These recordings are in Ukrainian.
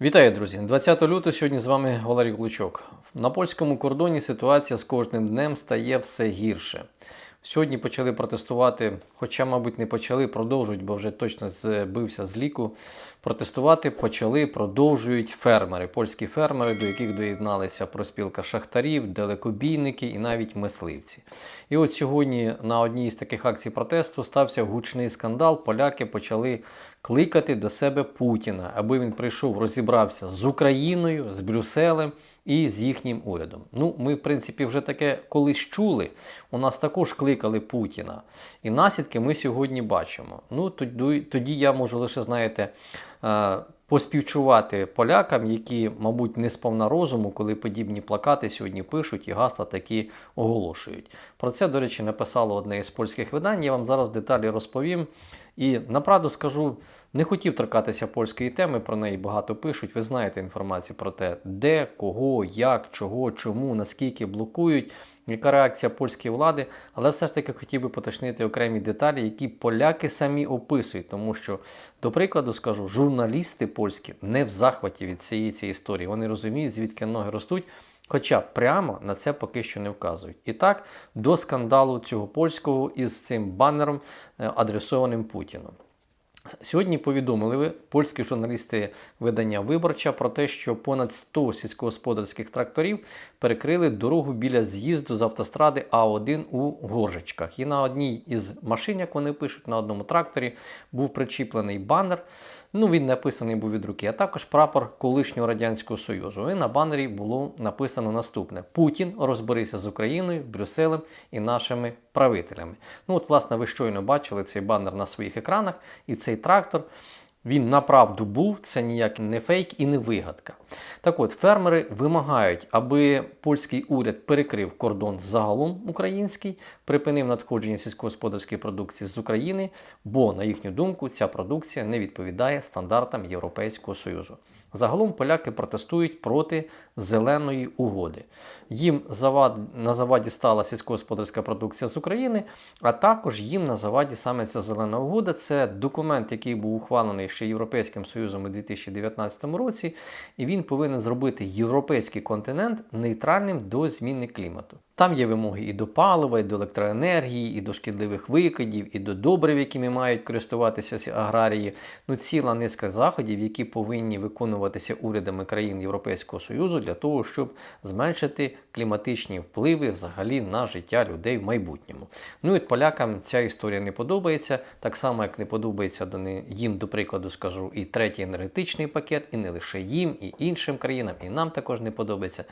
Вітаю, друзі! 20 лютого сьогодні з вами Валерій Клучок. На польському кордоні ситуація з кожним днем стає все гірше. Сьогодні почали протестувати, хоча, мабуть, не почали, продовжують, бо вже точно збився з ліку. Протестувати почали, продовжують фермери, польські фермери, до яких доєдналися проспілка шахтарів, далекобійники і навіть мисливці. І от сьогодні на одній з таких акцій протесту стався гучний скандал. Поляки почали кликати до себе Путіна, аби він прийшов, розібрався з Україною, з Брюсселем і з їхнім урядом. Ну, ми, в принципі, вже таке колись чули. У нас також кликали Путіна. І наслідки ми сьогодні бачимо. Ну, тоді, тоді я можу лише, знаєте, поспівчувати полякам, які, мабуть, не сповна розуму, коли подібні плакати сьогодні пишуть і гасла такі оголошують. Про це, до речі, написало одне із польських видань. Я вам зараз деталі розповім. І направду скажу, не хотів торкатися польської теми, про неї багато пишуть. Ви знаєте інформацію про те, де, кого, як, чого, чому, наскільки блокують, яка реакція польської влади. Але все ж таки хотів би поточнити окремі деталі, які поляки самі описують. Тому що, до прикладу, скажу, журналісти польські не в захваті від цієї цієї історії. Вони розуміють, звідки ноги ростуть. Хоча прямо на це поки що не вказують. І так, до скандалу цього польського із цим банером, е, адресованим Путіну. Сьогодні повідомили польські журналісти видання Виборча про те, що понад 100 сільськогосподарських тракторів перекрили дорогу біля з'їзду з автостради А1 у Горжичках. І на одній із машин, як вони пишуть, на одному тракторі був причіплений банер. Ну, він написаний був від руки, а також прапор колишнього радянського союзу. І на банері було написано наступне: Путін розберися з Україною, Брюсселем і нашими правителями. Ну, от, власне, ви щойно бачили цей банер на своїх екранах, і цей трактор. Він направду був, це ніяк не фейк і не вигадка. Так от, фермери вимагають, аби польський уряд перекрив кордон загалом український, припинив надходження сільськогосподарської продукції з України, бо, на їхню думку, ця продукція не відповідає стандартам Європейського Союзу. Загалом поляки протестують проти зеленої угоди. Їм завад, на заваді стала сільськогосподарська продукція з України, а також їм на заваді саме ця зелена угода. Це документ, який був ухвалений ще Європейським Союзом у 2019 році, і він повинен зробити європейський континент нейтральним до зміни клімату. Там є вимоги і до палива, і до електроенергії, і до шкідливих викидів, і до добрив, якими мають користуватися аграрії. Ну, ціла низка заходів, які повинні виконуватися урядами країн Європейського Союзу для того, щоб зменшити кліматичні впливи взагалі на життя людей в майбутньому. Ну і полякам ця історія не подобається, так само як не подобається їм, до прикладу, скажу, і третій енергетичний пакет, і не лише їм, і іншим країнам, і нам також не подобається.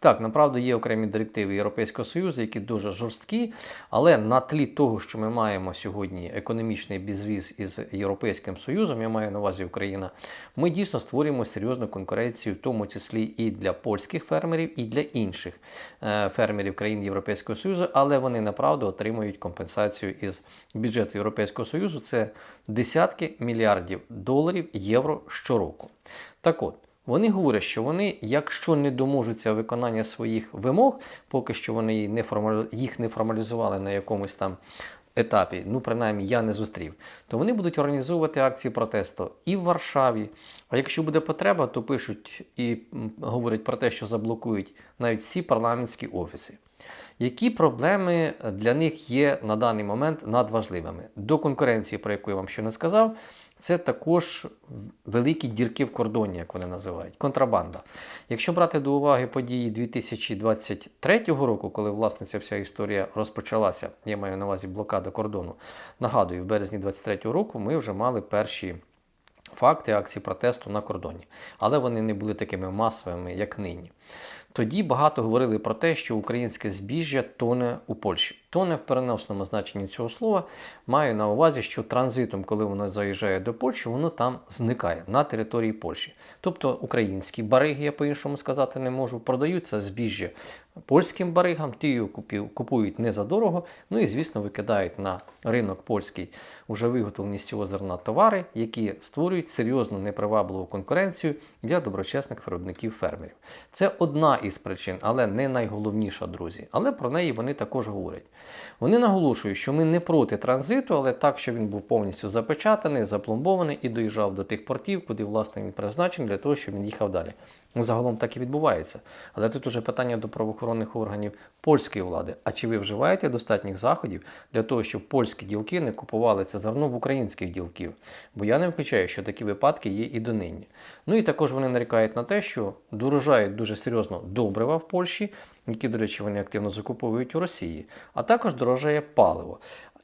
Так, направду є окремі директиви Європейського Союзу, які дуже жорсткі, але на тлі того, що ми маємо сьогодні економічний безвіз із Європейським Союзом, я маю на увазі Україна, ми дійсно створюємо серйозну конкуренцію, в тому числі і для польських фермерів, і для інших е, фермерів країн Європейського Союзу, але вони направду отримують компенсацію із бюджету Європейського Союзу. Це десятки мільярдів доларів євро щороку. Так от. Вони говорять, що вони, якщо не доможуться виконання своїх вимог, поки що вони не їх не формалізували на якомусь там етапі, ну принаймні я не зустрів, то вони будуть організовувати акції протесту і в Варшаві. А якщо буде потреба, то пишуть і говорять про те, що заблокують навіть всі парламентські офіси. Які проблеми для них є на даний момент надважливими? До конкуренції, про яку я вам ще не сказав, це також великі дірки в кордоні, як вони називають, контрабанда. Якщо брати до уваги події 2023 року, коли власне ця вся історія розпочалася, я маю на увазі блокада кордону. Нагадую, в березні 2023 року ми вже мали перші факти акцій протесту на кордоні, але вони не були такими масовими, як нині. Тоді багато говорили про те, що українське збіжжя тоне у Польщі. Тоне в переносному значенні цього слова маю на увазі, що транзитом, коли воно заїжджає до Польщі, воно там зникає на території Польщі. Тобто українські бариги, я по-іншому сказати не можу, продаються збіжжя польським баригам, ті купів- купують не за дорого, ну і, звісно, викидають на ринок польський уже виготовлені з цього зерна товари, які створюють серйозну непривабливу конкуренцію для доброчесних виробників фермерів. Це одна із причин, але не найголовніша, друзі. Але про неї вони також говорять. Вони наголошують, що ми не проти транзиту, але так, щоб він був повністю запечатаний, запломбований і доїжджав до тих портів, куди власне він призначений для того, щоб він їхав далі. Ну, Загалом так і відбувається. Але тут уже питання до правоохоронних органів польської влади. А чи ви вживаєте достатніх заходів для того, щоб польські ділки не купували це зерно в українських ділків? Бо я не виключаю, що такі випадки є і донині. Ну і також вони нарікають на те, що дорожають дуже серйозно добрива в Польщі, які, до речі, вони активно закуповують у Росії, а також дорожає паливо.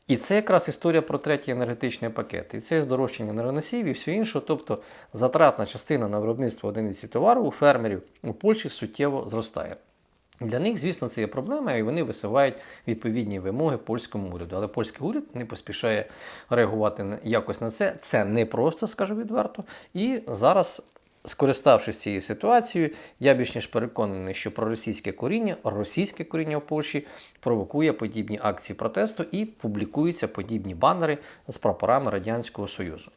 І це якраз історія про третій енергетичний пакет. І це здорожчання енергоносіїв і все інше. Тобто затратна частина на виробництво одиниці товару у фермерів у Польщі суттєво зростає. Для них, звісно, це є проблема, і вони висувають відповідні вимоги польському уряду. Але польський уряд не поспішає реагувати якось на це. Це не просто, скажу відверто. І зараз Скориставшись цією ситуацією, я більш ніж переконаний, що проросійське коріння, російське коріння в Польщі провокує подібні акції протесту і публікуються подібні банери з прапорами Радянського Союзу.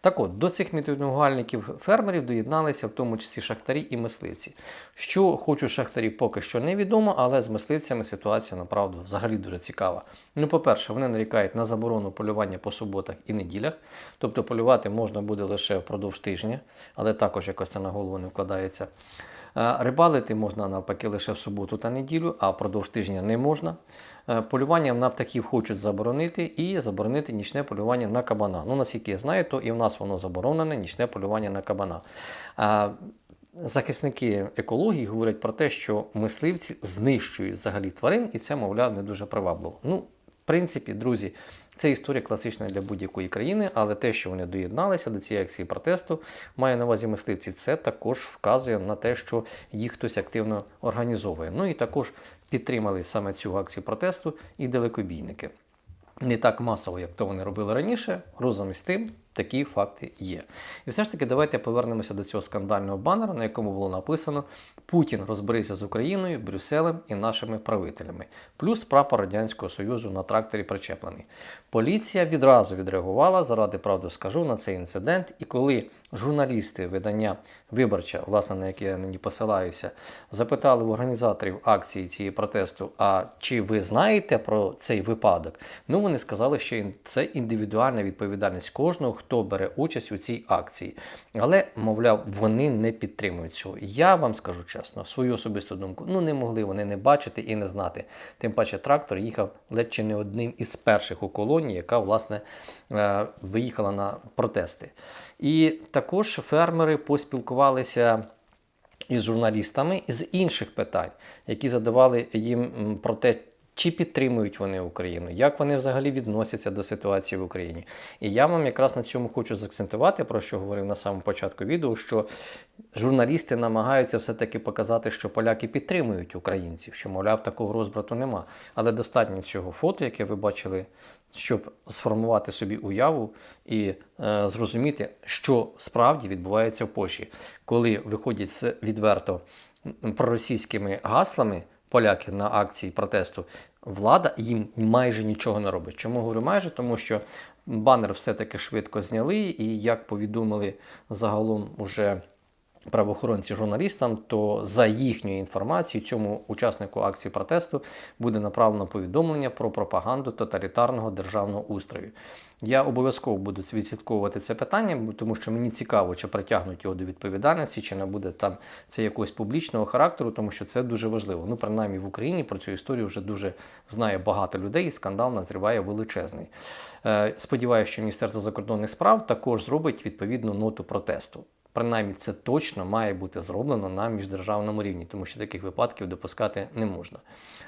Так от, до цих мітингувальників фермерів доєдналися в тому числі шахтарі і мисливці. Що хочуть шахтарі, поки що невідомо, але з мисливцями ситуація направду взагалі дуже цікава. Ну, по-перше, вони нарікають на заборону полювання по суботах і неділях, тобто полювати можна буде лише впродовж тижня, але також якось це на голову не вкладається. Е, Рибалити можна навпаки лише в суботу та неділю, а впродовж тижня не можна. Е, Полювання на птахів хочуть заборонити і заборонити нічне полювання на кабана. Ну, наскільки я знаю, то і в нас воно заборонене нічне полювання на кабана. Захисники екології говорять про те, що мисливці знищують взагалі тварин, і це, мовляв, не дуже привабливо. Ну, принципі, друзі, це історія класична для будь-якої країни, але те, що вони доєдналися до цієї акції протесту, має на увазі мисливці, це також вказує на те, що їх хтось активно організовує. Ну і також підтримали саме цю акцію протесту і далекобійники. Не так масово, як то вони робили раніше, разом із тим такі факти є. І все ж таки, давайте повернемося до цього скандального банера, на якому було написано Путін розберися з Україною, Брюсселем і нашими правителями, плюс прапор Радянського Союзу на тракторі причеплений. Поліція відразу відреагувала, заради правду скажу, на цей інцидент. І коли журналісти видання Виборча, власне, на яке я нині посилаюся, запитали у організаторів акції цієї протесту: а чи ви знаєте про цей випадок? Ну, вони сказали, що це індивідуальна відповідальність кожного, хто бере участь у цій акції. Але, мовляв, вони не підтримують цього. Я вам скажу чесно, свою особисту думку, ну не могли вони не бачити і не знати. Тим паче трактор їхав ледь чи не одним із перших у колонії, яка власне е, виїхала на протести. І також фермери поспілкувалися із журналістами з інших питань, які задавали їм про те, чи підтримують вони Україну, як вони взагалі відносяться до ситуації в Україні. І я вам якраз на цьому хочу заакцентувати, про що говорив на самому початку відео, що журналісти намагаються все-таки показати, що поляки підтримують українців, що, мовляв, такого розбрату нема. Але достатньо цього фото, яке ви бачили, щоб сформувати собі уяву і е, зрозуміти, що справді відбувається в Польщі, коли виходять з відверто проросійськими гаслами поляки на акції протесту, влада їм майже нічого не робить. Чому говорю майже? Тому що банер все-таки швидко зняли, і як повідомили загалом уже правоохоронці журналістам, то за їхньою інформацією цьому учаснику акції протесту буде направлено повідомлення про пропаганду тоталітарного державного устрою. Я обов'язково буду відслідковувати це питання, тому що мені цікаво, чи притягнуть його до відповідальності, чи не буде там це якогось публічного характеру, тому що це дуже важливо. Ну, принаймні в Україні про цю історію вже дуже знає багато людей, і скандал назріває величезний. Е, Сподіваюся, що Міністерство закордонних справ також зробить відповідну ноту протесту. Принаймні, це точно має бути зроблено на міждержавному рівні, тому що таких випадків допускати не можна.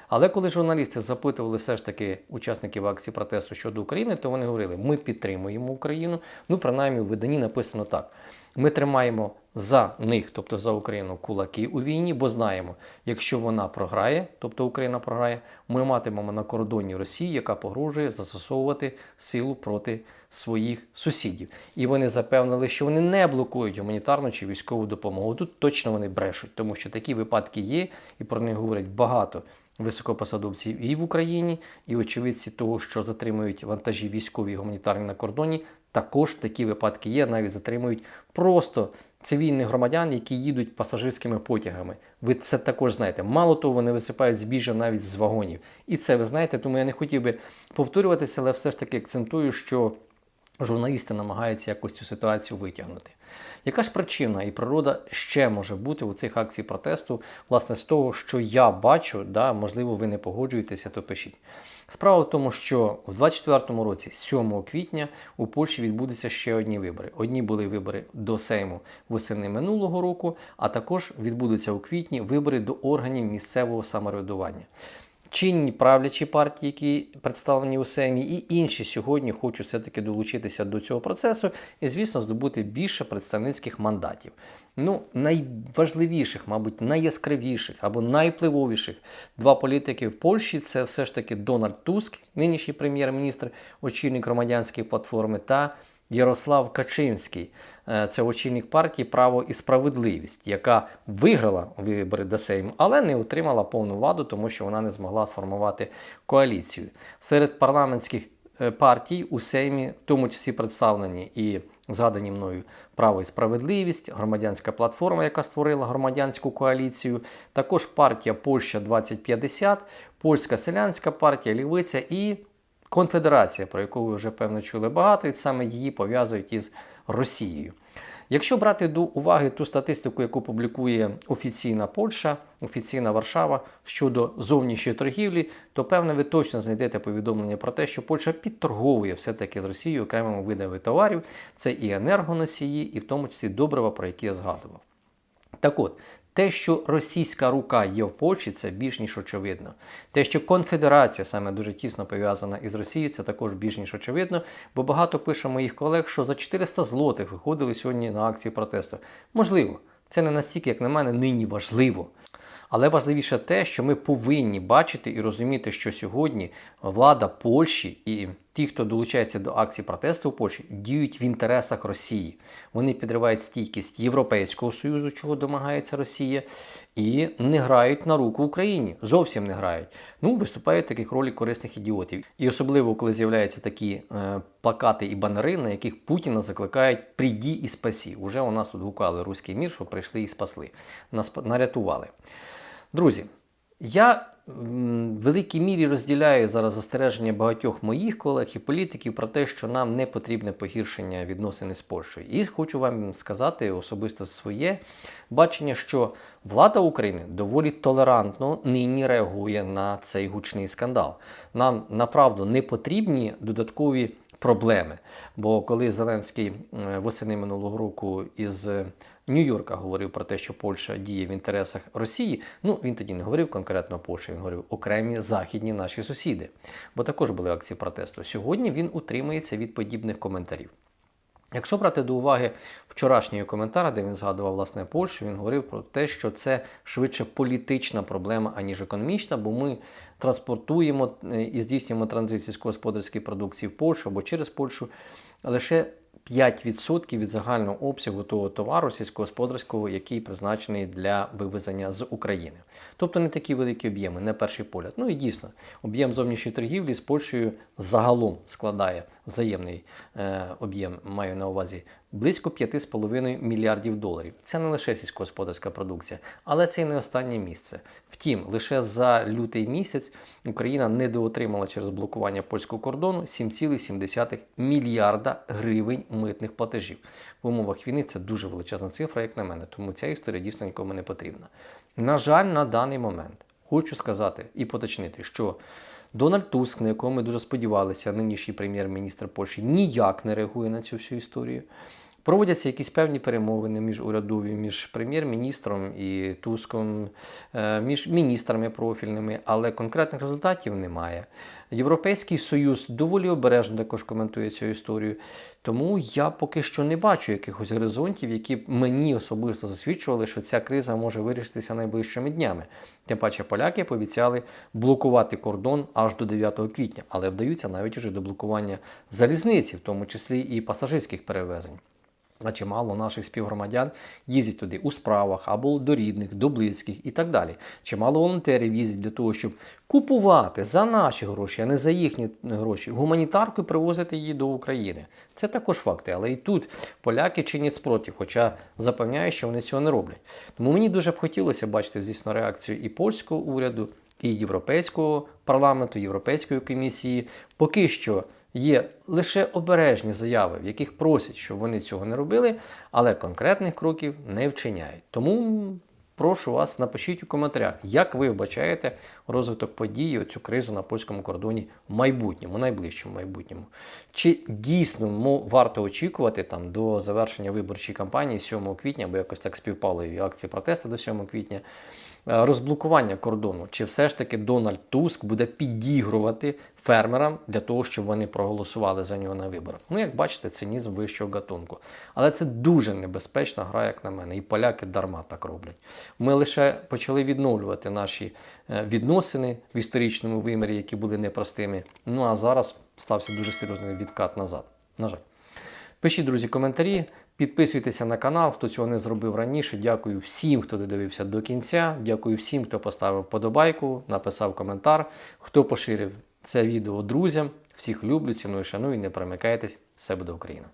Але коли журналісти запитували все ж таки учасників акції протесту щодо України, то вони говорили: ми підтримуємо Україну. Ну, принаймні, у виданні написано так: ми тримаємо за них, тобто за Україну, кулаки у війні, бо знаємо, якщо вона програє, тобто Україна програє, ми матимемо на кордоні Росії, яка погрожує застосовувати силу проти своїх сусідів. І вони запевнили, що вони не блокують гуманітарну чи військову допомогу. Тут точно вони брешуть, тому що такі випадки є, і про них говорять багато високопосадовців і в Україні, і очевидці того, що затримують вантажі військові і гуманітарні на кордоні. Також такі випадки є, навіть затримують просто цивільних громадян, які їдуть пасажирськими потягами. Ви це також знаєте. Мало того, вони висипають збіжжя навіть з вагонів. І це ви знаєте, тому я не хотів би повторюватися, але все ж таки акцентую, що журналісти намагаються якось цю ситуацію витягнути. Яка ж причина і природа ще може бути у цих акцій протесту, власне, з того, що я бачу, да, можливо, ви не погоджуєтеся, то пишіть. Справа в тому, що в 24-му році, 7 квітня, у Польщі відбудуться ще одні вибори. Одні були вибори до Сейму восени минулого року, а також відбудуться у квітні вибори до органів місцевого самоврядування. Чинні правлячі партії, які представлені у Сеймі, і інші сьогодні хочуть все-таки долучитися до цього процесу і, звісно, здобути більше представницьких мандатів. Ну, найважливіших, мабуть, найяскравіших або найвпливовіших два політики в Польщі це все ж таки Дональд Туск, нинішній прем'єр-міністр, очільник громадянської платформи, та Ярослав Качинський, Е, це очільник партії Право і справедливість, яка виграла вибори до Сейму, але не отримала повну владу, тому що вона не змогла сформувати коаліцію. Серед парламентських е, партій у Сеймі, в тому числі представлені і згадані мною право і справедливість, громадянська платформа, яка створила громадянську коаліцію, також партія Польща 2050, Польська селянська партія, Лівиця і Конфедерація, про яку ви вже певно чули багато, і саме її пов'язують із Росією. Якщо брати до уваги ту статистику, яку публікує офіційна Польща, офіційна Варшава щодо зовнішньої торгівлі, то певно ви точно знайдете повідомлення про те, що Польща підторговує все-таки з Росією окремими видами товарів. Це і енергоносії, і в тому числі добрива, про які я згадував. Так от, те, що російська рука є в Польщі, це більш ніж очевидно. Те, що конфедерація саме дуже тісно пов'язана із Росією, це також більш ніж очевидно, бо багато пише моїх колег, що за 400 злотих виходили сьогодні на акції протесту. Можливо, це не настільки, як на мене, нині важливо. Але важливіше те, що ми повинні бачити і розуміти, що сьогодні влада Польщі і ті, хто долучається до акцій протесту в Польщі, діють в інтересах Росії. Вони підривають стійкість Європейського Союзу, чого домагається Росія, і не грають на руку Україні. Зовсім не грають. Ну, виступають в таких ролі корисних ідіотів. І особливо, коли з'являються такі е, плакати і банери, на яких Путіна закликають «Прийді і спасі. Уже у нас тут гукали руський мір, що прийшли і спасли. Нас нарятували. Друзі, я в великій мірі розділяю зараз застереження багатьох моїх колег і політиків про те, що нам не потрібне погіршення відносини з Польщею. І хочу вам сказати особисто своє бачення, що влада України доволі толерантно нині реагує на цей гучний скандал. Нам направду не потрібні додаткові проблеми. Бо коли Зеленський восени минулого року із Нью-Йорка говорив про те, що Польща діє в інтересах Росії. Ну він тоді не говорив конкретно Польща, він говорив окремі західні наші сусіди, бо також були акції протесту. Сьогодні він утримується від подібних коментарів. Якщо брати до уваги вчорашній коментар, де він згадував власне Польщу, він говорив про те, що це швидше політична проблема, аніж економічна, бо ми транспортуємо е, і здійснюємо транзит сільськогосподарської продукції в Польщу або через Польщу. Лише 5% від загального обсягу того товару сільськогосподарського, який призначений для вивезення з України. Тобто не такі великі об'єми, не перший погляд. Ну і дійсно, об'єм зовнішньої торгівлі з Польщею загалом складає взаємний е, об'єм, маю на увазі близько 5,5 мільярдів доларів. Це не лише сільськогосподарська продукція, але це і не останнє місце. Втім, лише за лютий місяць Україна недоотримала через блокування польського кордону 7,7 мільярда гривень митних платежів. В умовах війни це дуже величезна цифра, як на мене, тому ця історія дійсно нікому не потрібна. На жаль, на даний момент хочу сказати і поточнити, що Дональд Туск, на якого ми дуже сподівалися, нинішній прем'єр-міністр Польщі, ніяк не реагує на цю всю історію. Проводяться якісь певні перемовини між урядові, між прем'єр-міністром і Туском, е, між міністрами профільними, але конкретних результатів немає. Європейський Союз доволі обережно також коментує цю історію. Тому я поки що не бачу якихось горизонтів, які б мені особисто засвідчували, що ця криза може вирішитися найближчими днями. Тим паче поляки пообіцяли блокувати кордон аж до 9 квітня, але вдаються навіть уже до блокування залізниці, в тому числі і пасажирських перевезень. А чимало наших співгромадян їздять туди у справах або до рідних, до близьких і так далі. Чимало волонтерів їздять для того, щоб купувати за наші гроші, а не за їхні гроші, гуманітарку і привозити її до України. Це також факти. Але і тут поляки чинять спротив, хоча запевняю, що вони цього не роблять. Тому мені дуже б хотілося бачити, звісно, реакцію і польського уряду, і Європейського парламенту, Європейської комісії. Поки що є лише обережні заяви, в яких просять, щоб вони цього не робили, але конкретних кроків не вчиняють. Тому прошу вас, напишіть у коментарях, як ви вбачаєте розвиток подій, цю кризу на польському кордоні в майбутньому, найближчому майбутньому. Чи дійсно варто очікувати там до завершення виборчої кампанії 7 квітня, бо якось так співпало і акції протесту до 7 квітня, розблокування кордону? Чи все ж таки Дональд Туск буде підігрувати фермерам для того, щоб вони проголосували за нього на виборах? Ну, як бачите, цинізм вищого гатунку. Але це дуже небезпечна гра, як на мене, і поляки дарма так роблять. Ми лише почали відновлювати наші е, відносини в історичному вимірі, які були непростими. Ну а зараз стався дуже серйозний відкат назад. На жаль. Пишіть, друзі, коментарі, підписуйтеся на канал, хто цього не зробив раніше. Дякую всім, хто додивився до кінця. Дякую всім, хто поставив вподобайку, написав коментар, хто поширив це відео друзям. Всіх люблю, ціную, шаную, не перемикайтесь. Все буде Україна!